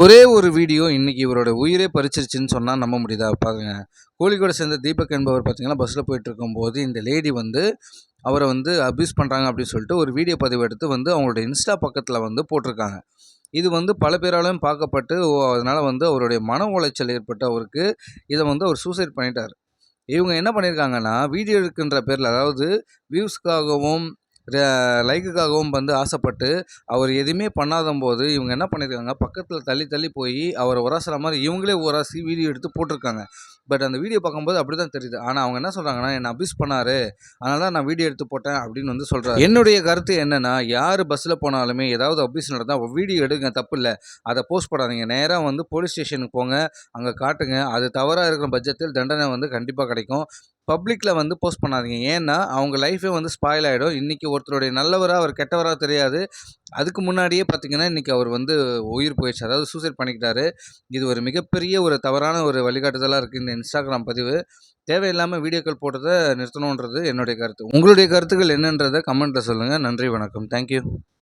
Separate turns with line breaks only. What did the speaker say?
ஒரே ஒரு வீடியோ இன்னைக்கு இவரோட உயிரே பறிச்சிருச்சுன்னு சொன்னால் நம்ப முடியுதா? பாருங்க. கோழிக்கோட சேர்ந்த தீபக் என்பவர் பார்த்தீங்கன்னா பஸ்ஸில் போயிட்டு இருக்கும்போது இந்த லேடி வந்து அவரை வந்து அப்யூஸ் பண்ணுறாங்க அப்படின்னு சொல்லிட்டு ஒரு வீடியோ பதிவு எடுத்து வந்து அவங்களோட இன்ஸ்டா பக்கத்தில் வந்து போட்டிருக்காங்க. இது வந்து பல பேராலும் பார்க்கப்பட்டு ஓ அதனால் வந்து அவருடைய மன உளைச்சல் ஏற்பட்டு அவருக்கு இதை வந்து அவர் சூசைட் பண்ணிட்டார். இவங்க என்ன பண்ணியிருக்காங்கன்னா வீடியோ எடுக்கின்ற பேரில் அதாவது வியூஸ்க்காகவும் லைக்குக்காகவும் வந்து ஆசைப்பட்டு அவர் எதுவுமே பண்ணாத போது இவங்க என்ன பண்ணியிருக்காங்க பக்கத்தில் தள்ளி தள்ளி போய் அவரை உராசுற மாதிரி இவங்களே உராசி வீடியோ எடுத்து போட்டிருக்காங்க. பட் அந்த வீடியோ பார்க்கும்போது அப்படி தான் தெரியுது. ஆனால் அவங்க என்ன சொல்கிறாங்கன்னா என்னை அபியூஸ் பண்ணாரு. அதனால தான் நான் வீடியோ எடுத்து போட்டேன் அப்படின்னு வந்து சொல்கிறாரு என்னுடைய கருத்து என்னென்னா யார் பஸ்ஸில் போனாலுமே ஏதாவது அபியூஸ் நடந்தால் வீடியோ எடுங்க தப்பு இல்லை. அதை போஸ்ட் பண்ணாதீங்க நேராக வந்து போலீஸ் ஸ்டேஷனுக்கு போங்க. அங்கே காட்டுங்க. அது தவறாக இருக்கிற பட்சத்தில் தண்டனை வந்து கண்டிப்பாக கிடைக்கும். பப்ளிக்கில் வந்து போஸ்ட் பண்ணாதீங்க. ஏன்னா அவங்க லைஃபே வந்து ஸ்பாயில் ஆகிடும் இன்றைக்கி ஒருத்தருடைய நல்லவராக அவர் கெட்டவராக தெரியாது. அதுக்கு முன்னாடியே பார்த்தீங்கன்னா இன்றைக்கி அவர் வந்து உயிர் போயிடுச்சு. அதாவது சூசைட் பண்ணிக்கிட்டாரு. இது ஒரு மிகப்பெரிய ஒரு தவறான ஒரு வழிகாட்டுதலாக இருக்குது இந்த இன்ஸ்டாகிராம் பதிவு. தேவையில்லாமல் வீடியோக்கள் போட்டதை நிறுத்தணுன்றது என்னுடைய கருத்து. உங்களுடைய கருத்துக்கள் என்னன்றதை கமெண்ட்டில் சொல்லுங்கள் நன்றி வணக்கம். தேங்க்யூ